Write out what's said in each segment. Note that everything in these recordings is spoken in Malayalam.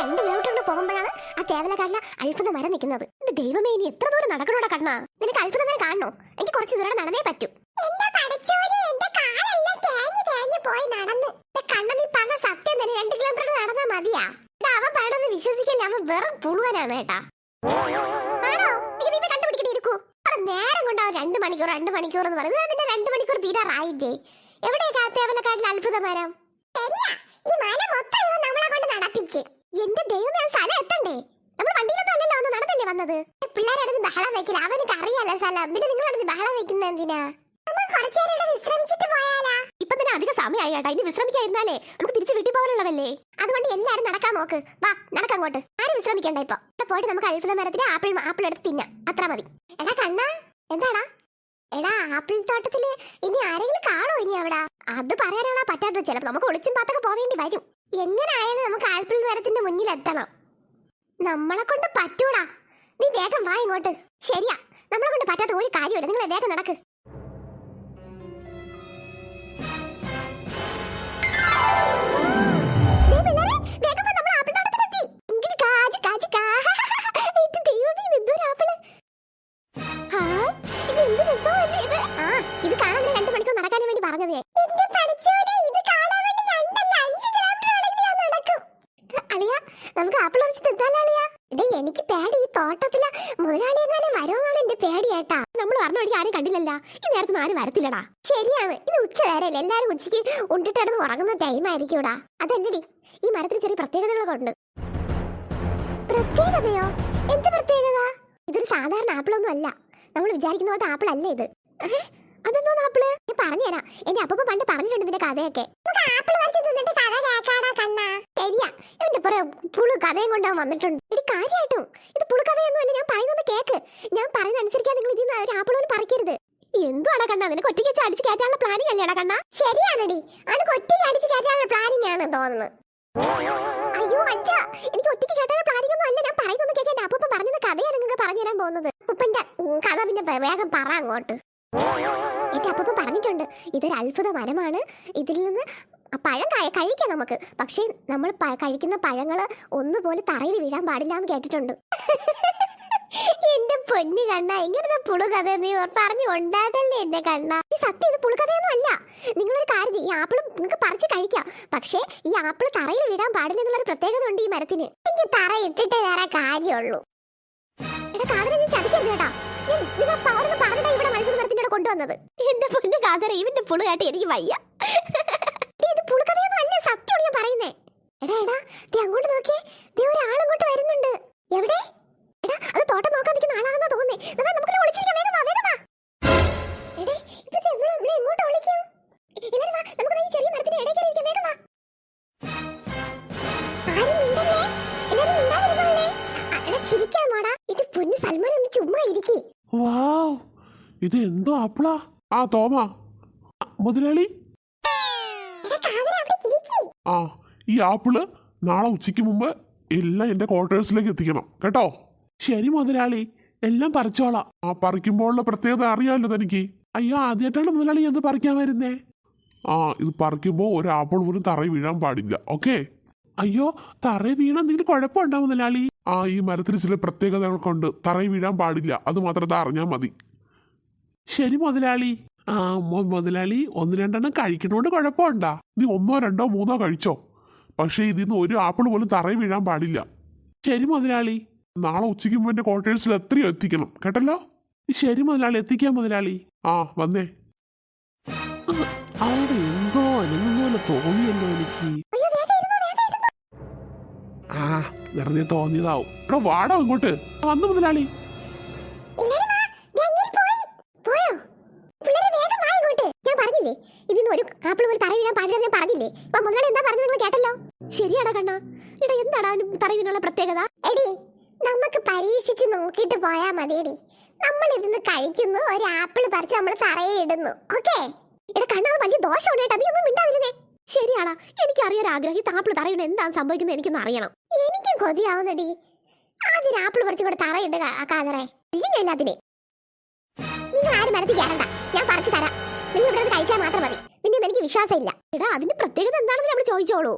രണ്ട് കിലോമീറ്റർ കൂടെ പോകുമ്പോഴാണ് ആ തേവലക്കാട്ടിലെ അത്ഭുത മരം നിൽക്കുന്നത്? ദൈവമേ ഇനി എത്ര ദൂരം നടക്കണോടാ കണ്ണാ? നിനക്ക് അത്ഭുത മരം കാണണോ? എനിക്ക് കുറച്ച് ദൂരം നടന്നേ പറ്റൂ. കണ്ണ നീ പറഞ്ഞ സത്യം തന്നെ. രണ്ട് കിലോമീറ്റർ നടന്നാ മതിയാ. അവൻ വിശ്വസിക്കില്ല? അവൻ വെറും പുളുവനാണ് കേട്ടാ. ആണോ? ഇത് നീ കണ്ടുപിടിക്കണേ ഇരിക്കൂ. അത് നേരം കൊണ്ടാവും രണ്ട് മണിക്കൂർ രണ്ട് മണിക്കൂർ എന്ന് പറയുന്നത് അതിന്റെ രണ്ട് മണിക്കൂർ തീരാറായില്ലേ? അത്ഭുത മരം ശരിയാ. ഈ മരം മൊത്തം നമ്മളെ കൊണ്ട് നടപ്പിച്ച്. എന്റെ ദൈവമേ ആ സ്ഥലം എത്തണ്ടേ? നമ്മൾ വണ്ടിയിലൊന്നും അല്ലല്ലോ ഒന്ന് നടന്നല്ലേ വന്നത്? പിള്ളേരടുത്ത് ബഹളം വെക്കില്ല അവനക്ക് അറിയാലോ സ്ഥലം. പിന്നെ നിങ്ങൾ അടുത്ത് ബഹളം വെക്കുന്ന എന്തിനാ? ഇപ്പൊ തന്നെ അധിക സമയമായി കേട്ടാ ഇനി വിശ്രമിക്കായിരുന്നാലേ നമുക്ക് തിരിച്ച് വീട്ടിൽ പോകാനുള്ളതല്ലേ? അതുകൊണ്ട് എല്ലാരും നടക്കാൻ നോക്ക്. വാ നടക്കങ്ങോട്ട് ആരും വിശ്രമിക്കണ്ട ഇപ്പൊ. ഇവിടെ പോയിട്ട് നമുക്ക് അത്ഭുത മരത്തിന്റെ ആപ്പിൾ ആപ്പിൾ എടുത്ത് തിന്നാം. അത്ര മതി. എടാ കണ്ണ എന്താടാ? എടാ ആപ്പിൾ തോട്ടത്തിൽ ഇനി ആരെങ്കിലും കാണോ ഇനി അവിടെ? അത് പറയാനാണോ പറ്റാത്തത്? ചിലപ്പോ നമുക്ക് ഒളിച്ചും പാത്തൊക്കെ പോവേണ്ടി വരും. എങ്ങനെ ആയാലും നമുക്ക് ആൽപ്പിൾ മരത്തിന്റെ മുന്നിൽ എത്തണം നമ്മളെ കൊണ്ട് പറ്റൂടാ. നീ വേഗം വാ ഇങ്ങോട്ട്. ശരിയാ. നമ്മളെ കൊണ്ട് പറ്റാത്ത ഒരു കാര്യമില്ല നിങ്ങൾ വേഗം നടക്ക്. പറിച്ച് തിന്നാലാളിയാ അളിയ? എനിക്ക് പേടി ഈ തോട്ടത്തിൽ മുതലാളി എങ്ങാനും വരുമെന്നാണ് എന്റെ പേടിയേട്ടാ നമ്മൾ പറഞ്ഞ വഴി ആരും കണ്ടില്ലല്ല. ഈ നേരത്തിന് ആരും വരത്തില്ലടാ. ശരിയാണ് ഇത് ഉച്ച നേരല്ലേ എല്ലാരും ഉച്ചയ്ക്ക് ഉണ്ടിട്ടിടന്ന് ഉറങ്ങുന്ന ടൈം ആയിരിക്കൂടാ അതല്ലടി ഈ മരത്തിന് ചെറിയ പ്രത്യേകതകളൊക്കെ ഉണ്ട്. പ്രത്യേകതയോ? എന്ത് പ്രത്യേകത? ഇതൊരു സാധാരണ ആപ്പിളൊന്നും അല്ല. നമ്മൾ വിചാരിക്കുന്ന പോലത്തെ ആപ്പിൾ അല്ല ഇത്? അതെന്തോ ആപ്പിൾ? ഞാൻ പറഞ്ഞുതരാം. എന്റെ അപ്പൂപ്പ പണ്ട് പറഞ്ഞിട്ടുണ്ട് ഇതിന്റെ കഥയൊക്കെ. ശരിയാ. എന്റെ പുറ പുളു കഥയും കൊണ്ടാവും വന്നിട്ടുണ്ട്. ഇത് കാര്യമായിട്ടും ഇത് പുളു കഥയൊന്നും അല്ല ഞാൻ പറയുന്നത് കേക്ക്. ഞാൻ പറയുന്ന അനുസരിക്കാൻ നിങ്ങൾ ഇതിൽ ഒരു ആപ്പിൾ പോലും പറിക്കരുത്. എന്തുവാടാ കണ്ണ നിനക്ക് ഒറ്റയ്ക്ക് വെച്ച് അടിച്ച് കയറ്റാനുള്ള പ്ലാനിങ് അല്ലേടാ കണ്ണ? ശരിയാണടി. അനക്ക് ഒറ്റയ്ക്ക് അടിച്ച് കയറ്റാനുള്ള പ്ലാനിങ് ആണ് തോന്നുന്നത് അയ്യോ അല്ല എനിക്ക് ഒറ്റയ്ക്ക് കേട്ടാനുള്ള പ്ലാനിങ് ഒന്നും അല്ല. ഞാൻ പറയുന്നത് കേൾക്കാൻ അപ്പൂപ്പൻ പറഞ്ഞത് കഥയാണ് നിങ്ങൾക്ക് പറഞ്ഞു തരാൻ പോകുന്നത്. ഉപ്പന്റെ കഥ പിന്നെ വേഗം പറ അങ്ങോട്ട്. എന്റെ അപ്പൂപ്പൻ പറഞ്ഞിട്ടുണ്ട്. ഇതൊരു അത്ഭുത വനമാണ്. ഇതിൽ നിന്ന് ആ പഴം കഴി- കഴിക്കാം നമുക്ക്. പക്ഷേ നമ്മൾ കഴിക്കുന്ന പഴങ്ങൾ ഒന്നുപോലെ തറയിൽ വീഴാൻ പാടില്ല എന്ന് കേട്ടിട്ടുണ്ട്. എന്റെ പൊന്നു കണ്ണ ഇങ്ങനത്തെ പുളുകഥ നീ പറഞ്ഞു ഉണ്ടാകല്ലേ എന്റെ കണ്ണ. ഈ സത്യം ഇത് പുളുകഥയൊന്നും അല്ല. നിങ്ങളൊരു കാര്യം. ഈ ആപ്പിൾ നിങ്ങൾക്ക് പറിച്ച് കഴിക്കാം. പക്ഷേ ഈ ആപ്പിൾ തറയിൽ വീഴാൻ പാടില്ല എന്നുള്ളൊരു പ്രത്യേകത ഉണ്ട് ഈ മരത്തിന്. എനിക്ക് തറ ഇട്ടിട്ടേ വേറെ കാര്യമുള്ളൂ. എടാ കാതര നീ ഇവിടെ കൊണ്ടുവന്നത്. എന്റെ പൊന്നു കാതറ ഇവന്റെ പുളു കേട്ട് എനിക്ക് വയ്യ. ഇത് ഞാൻ എടാ എടാ അങ്ങോട്ട് ദേ ഒരാളങ്ങോട്ട് വരുന്നുണ്ട്. എവിടെ? എടാ അത് നോക്കാൻ വേഗം വാ ഒളിക്കും എല്ലാരും വാ നമുക്ക് ഈ ചെറിയ മരത്തിന്റെ വേഗം വാ. ചിരിക്കാൻ ഇത് സൽമാൻ ഒന്ന് വാവ് ഇത് എന്തോ അപ്പളാ? ആ തോമ. മുതലാളി? ആ ഈ ആപ്പിൾ നാളെ ഉച്ചയ്ക്ക് മുമ്പ് എല്ലാം എന്റെ ക്വാർട്ടേഴ്സിലേക്ക് എത്തിക്കണം. കേട്ടോ? ശരി മുതലാളി. എല്ലാം പറിച്ചോളാം. ആ പറിക്കുമ്പോഴുള്ള പ്രത്യേകത അറിയാമല്ലോ തനിക്ക്? അയ്യോ ആദ്യമായിട്ടാണ് മുതലാളി എന്ത് പറിക്കാൻ വരുന്നേ? ആ ഇത് പറിക്കുമ്പോൾ ഒരു ആപ്പിൾ പോലും തറയിൽ വീഴാൻ പാടില്ല. ഓക്കെ? അയ്യോ തറയിൽ വീണ എന്തെങ്കിലും കുഴപ്പമുണ്ടോ മുതലാളി? ആ ഈ മരത്തിന് ചില പ്രത്യേകതകൾ കൊണ്ട് തറയിൽ വീഴാൻ പാടില്ല. അത് മാത്രം അറിഞ്ഞാൽ മതി. ശരി മുതലാളി. ആ മുതലാളി ഒന്ന് രണ്ടെണ്ണം കഴിക്കണോണ്ട് കുഴപ്പമുണ്ടാ. നീ ഒന്നോ രണ്ടോ മൂന്നോ കഴിച്ചോ. പക്ഷേ ഇതിൽ നിന്ന് ഒരു ആപ്പിൾ പോലും തറയിൽ വീഴാൻ പാടില്ല. ശരി മുതലാളി. നാളെ ഉച്ചയ്ക്ക് മുമ്പ് എന്റെ ക്വാർട്ടേഴ്സിൽ എത്രയോ എത്തിക്കണം. കേട്ടല്ലോ? ശരി മുതലാളി എത്തിക്കാം മുതലാളി. ആ വന്നേ. അവിടെ എന്തോ അനങ്ങുന്നോലെ തോന്നിയല്ലോ എനിക്ക്. ആ വെറുതെ തോന്നിയതാവും. ഇവിടെ വാടോ ഇങ്ങോട്ട് വന്നു മുതലാളി. ശരിയാടാ കണ്ണ? എടാ എന്താടാ തറവിനുള്ള പ്രത്യേകത? എടി നമുക്ക് പരീക്ഷിച്ച് നോക്കിയിട്ട് പോയാ മതിയടി. നമ്മൾ ഇതിന്ന് കഴിക്കുന്നു ഒരു ആപ്പിൾ പറിച്ച് നമ്മൾ തറയിൽ ഇടുന്നു ഓക്കേ? എടാ കണ്ണ വലിയ ദോഷമാണ് കേട്ടോ നീ ഒന്നും മിണ്ടാതിരുന്നേ. ശരിയാടാ എനിക്കറിയാൻ ആഗ്രഹം ഈ താപ്പിൾ തറയുടെ എന്താണ് സംഭവിക്കുന്നത് എനിക്കൊന്ന് അറിയണം. എനിക്കും കൊതിയാവുന്നടി. ആദ്യം ആപ്പിൾ പറിച്ച് കൂടെ തറയിടുക കാതറേ. ഇല്ലെങ്കിൽ അതിനെ നിങ്ങൾ ആരും മരത്തിൽ കയറണ്ട ഞാൻ പറിച്ചു തരാം. നിങ്ങൾ ഇവിടെ കഴിച്ചാൽ മാത്രം മതി. നിന്നെ എനിക്ക് വിശ്വാസമില്ല. എടാ അതിന്റെ പ്രത്യേകത എന്താണെന്ന് നമ്മൾ ചോദിച്ചോളൂ.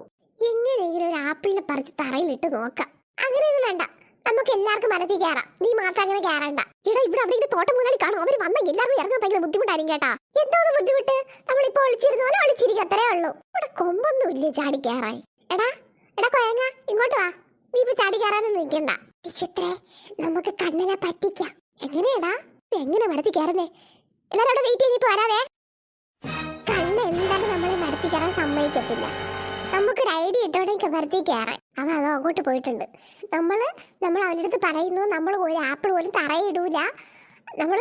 എങ്ങനെയെങ്കിലും ഒരു ആപ്പിളിനെ പറിച്ച് തറയിലിട്ട് നോക്കാം. അങ്ങനെയൊന്നും വേണ്ട. നമുക്ക് എല്ലാവർക്കും മനത്തിൽ കയറാം. നീ മാത്രം അങ്ങനെ കയറണ്ട. ഇവിടെ ഇവിടെ അവിടെ തോട്ടം മുതലാളി കാണും. അവർ വന്നെങ്കിൽ എല്ലാവരും ഇറങ്ങാൻ ഭയങ്കര ബുദ്ധിമുട്ടായിരിക്കും കേട്ടാ. എന്തോന്ന് ബുദ്ധിമുട്ട്. നമ്മളിപ്പോ ഒളിച്ചിരുന്ന പോലെ ഒളിച്ചിരിക്കും. അത്രേ ഉള്ളൂ. ഇവിടെ കൊമ്പൊന്നും ഇല്ലേ ചാടി കയറാൻ? എടാ എടാ കൊയങ്ങ ഇങ്ങോട്ട് വാ. നീ ഇപ്പൊ ചാടി കയറാനൊന്നും നിൽക്കണ്ട ചിത്രേ നമുക്ക് കണ്ണനെ പറ്റിക്കാം. എങ്ങനെയാടാ? എങ്ങനെ മരത്തിൽ കയറുന്നേ? എല്ലാരും അവിടെ വെയിറ്റ് ചെയ്തിപ്പോ വരാവേ. കണ്ണ് എന്തായാലും നമ്മളെ മരത്തിൽ കയറാൻ സമ്മതിക്കത്തില്ല. നമുക്കൊരു ഐഡിയ ഇട്ടോടെയൊക്കെ മരത്തിൽ കയറാൻ അവൻ അത് അങ്ങോട്ട് പോയിട്ടുണ്ട്. നമ്മൾ നമ്മൾ അവന്റെ അടുത്ത് പറയുന്നു നമ്മൾ ഒരു ആപ്പിൾ പോലും തറയിടൂല. നമ്മൾ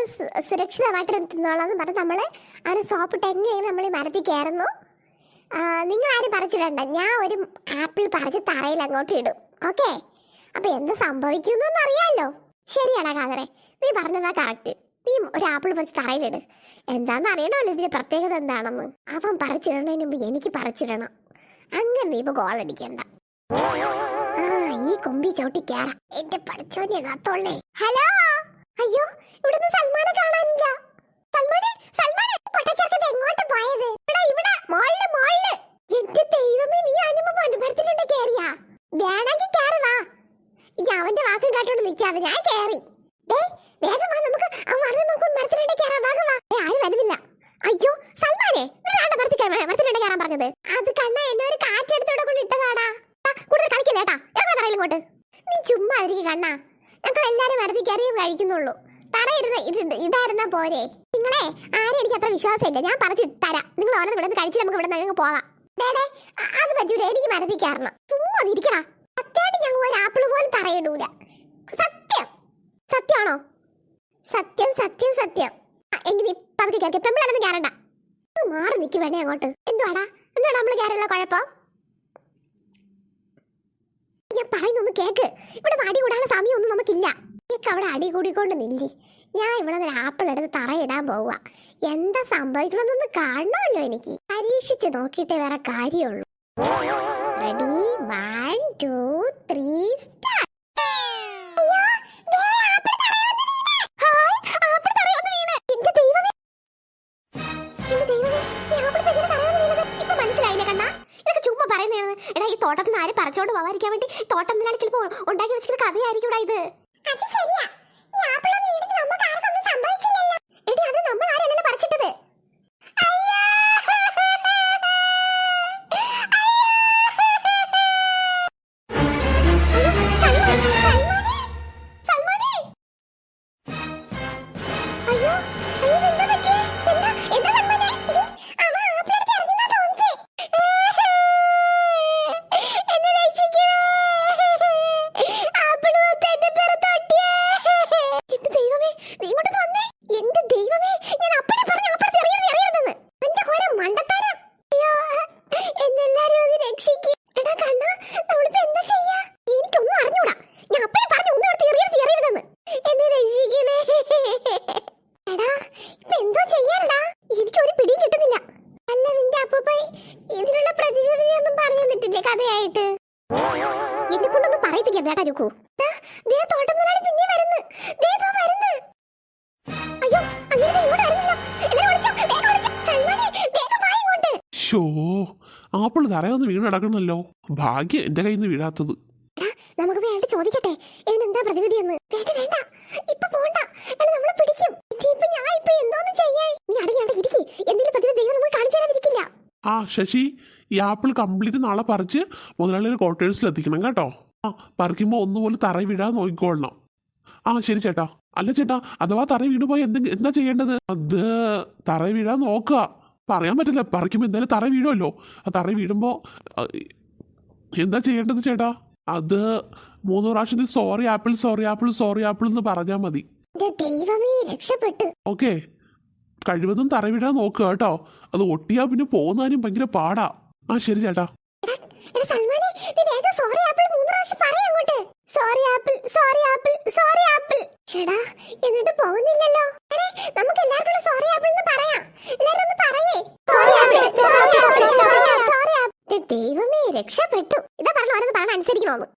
സുരക്ഷിതമായിട്ട് തിന്നോളാന്ന് പറഞ്ഞ് നമ്മൾ അവന് സോപ്പ് എങ്ങനെയാണ് നമ്മൾ ഈ മരത്തിൽ കയറുന്നു നിങ്ങൾ ആരും പറിച്ചിട്ടുണ്ട് ഞാൻ ഒരു ആപ്പിൾ പറിച്ച് തറയിൽ അങ്ങോട്ട് ഇടും. ഓക്കെ? അപ്പൊ എന്ത് സംഭവിക്കുന്നു അറിയാലോ ശരിയാടാ കാതറെ നീ പറഞ്ഞതാ കറക്റ്റ് നീ ഒരു ആപ്പിൾ പറിച്ച് തറയിലിട് എന്താണെന്ന് അറിയണമല്ലോ ഇതിന്റെ പ്രത്യേകത എന്താണെന്ന്. അവൻ പറിച്ചിടണതിന് എനിക്ക് പറിച്ചിടണം അങ്ങനെ നീ ഇപ്പൊ ആ ഈ കൊമ്പി ചവിട്ടി കേറാം. എന്റെ പഠിച്ചോനെ കാത്തോളേ. ഹലോ? അയ്യോ ഇവിടുന്ന് സൽമാനെ കാണാനില്ല. സൽമാനെ സൽമാനെ പൊട്ടച്ചേർക്കത് എങ്ങോട്ട് പോയത്? ഇവിടെ ഇവിടെ മോളിൽ മോളിൽ. എന്റെ ദൈവമേ നീ അനുമ മനുഭരത്തിലുണ്ട് കേറിയാ? വേണമെങ്കിൽ കേറി വാ. ഇനി അവന്റെ വാക്ക് കേട്ടോണ്ട് നിൽക്കാതെ ഞാൻ കേറി. വേഗം വാ നമുക്ക് വാ. അയ്യോ സൽമാനെ കയറാൻ പറഞ്ഞത്? അത് കണ്ണ എന്നെ കാറ്റെടുത്തോടെ കൊണ്ട് ഇട്ടതാടാ ആ, കൂടുതൽ കളിക്കില്ല കേട്ടാ ഞാൻ പറയില്ല ഇങ്ങോട്ട്. നീ ചുമ്മാ ഇരിക്കും കണ്ണാ. ഞങ്ങൾ എല്ലാരും വെറുതെ കയറിയേ കഴിക്കുന്നുള്ളൂ. തറയിരുന്ന ഇരുന്ന് പോരെ. നിങ്ങളെ ആരും എനിക്ക് അത്ര വിശ്വാസമില്ല. ഞാൻ പറഞ്ഞു തരാം. നിങ്ങൾ ഓരോ ഇവിടെ കഴിച്ച് നമുക്ക് ഇവിടെ നിന്ന് പോവാം. ഡേ, ഡേ, അ- അത് പറ്റൂല. എനിക്ക് മരതി കയറണം. ചുമ്മാ ഇരിക്കണ സത്യമായിട്ട് ഞങ്ങൾ ഒരു ആപ്പിൾ പോലും തറയിടൂല സത്യം. സത്യമാണോ? സത്യം സത്യം സത്യം. എങ്കിൽ നീ പതുക്കെ കയറി പെമ്പിളൊന്നും കയറണ്ട. മാറി നിൽക്കുവേണേ അങ്ങോട്ട്. എന്തുവാടാ? എന്തുവാടാ നമ്മൾ കയറിയുള്ള കുഴപ്പം? ഞാൻ പറയുന്നൊന്ന് കേക്ക്. ഇവിടെ അടി കൂടാനുള്ള സമയമൊന്നും നമുക്കില്ല. എനിക്ക് അവിടെ അടി കൂടിക്കൊണ്ട് നില്ലേ. ഞാൻ ഇവിടെ ഒരു ആപ്പിൾ എടുത്ത് തറയിടാൻ പോവുക എന്താ സംഭവിക്കണമെന്നൊന്ന് കാണണമല്ലോ എനിക്ക്. പരീക്ഷിച്ച് നോക്കിയിട്ടേ വേറെ കാര്യമുള്ളൂ. Ready one two three start പറിച്ചോണ്ട് പോവാതിരിക്കാൻ വേണ്ടി തോട്ടം മുതലാളി ചിലപ്പോൾ ഉണ്ടാക്കി വെച്ചിട്ട് കഥയായിരിക്കും ഇവിടെ ഇത്. ഷോ ആപ്പിൾ തറയൊന്ന് വീണ് കിടക്കണമല്ലോ ഭാഗ്യം എന്റെ കയ്യിൽ നിന്ന് വീഴാത്തത്. നമുക്ക് വേണ്ട ചോദിക്കട്ടെ. ഇതിനെന്താ പ്രതിവിധി എന്ന്? വേണ്ട വേണ്ട. ഇപ്പൊ പോണ്ട. അല്ല നമ്മളെ പിടിക്കും. ഇപ്പൊ ഞാൻ ഇപ്പൊ എന്തോന്ന് ചെയ്യാൻ? നീ അടങ്ങി അവിടെ ഇരിക്കി. എന്തെങ്കിലും പ്രതിവിധി ദൈവം നമുക്ക് കാണിച്ചു തരാതിരിക്കില്ല. ആ ശശി ഈ ആപ്പിൾ കംപ്ലീറ്റ് നാളെ പറിച്ച് മുതലാളിയുടെ ക്വാർട്ടേഴ്സിൽ എത്തിക്കണം കേട്ടോ. ആ പറിക്കുമ്പോൾ ഒന്നുപോലെ തറ വീഴാൻ നോക്കിക്കോളണം ആ ശരി ചേട്ടാ. അല്ല ചേട്ടാ അഥവാ തറ വീണ് പോയി എന്ത് എന്താ ചെയ്യേണ്ടത്? അത് തറ വീഴാൻ നോക്കുക. പറയാൻ പറ്റില്ല. പറിക്കുമ്പോൾ എന്തായാലും തറ വീഴുമല്ലോ. ആ തറ വീഴുമ്പോൾ എന്താ ചെയ്യേണ്ടത് ചേട്ടാ? അത് മൂന്ന് പ്രാവശ്യം sorry apple sorry apple sorry apple എന്ന് പറഞ്ഞാൽ മതി. ഓക്കെ. കഴിവതും തറ വീഴാൻ നോക്കുക കേട്ടോ. അത് ഒട്ടിയാ പിന്നെ പോകുന്നാലും ഭയങ്കര പാടാ. ആ ശരി ചേട്ടാ. Sorry apple sorry apple sorry apple. ചേടാ എന്നിട്ട് പോകുന്നില്ലല്ലോ. അരെ നമുക്ക് എല്ലാവർക്കും സോറി ആപ്പിൾ എന്ന് പറയാം. എല്ലാവരും ഒന്ന് പറയേ. Sorry apple sorry apple sorry apple ദൈവമേ രക്ഷപ്പെട്ടു. ഇതാ പറഞ്ഞു ഓരോന്ന് പറഞ്ഞ അനുസരിക്കണോന്ന്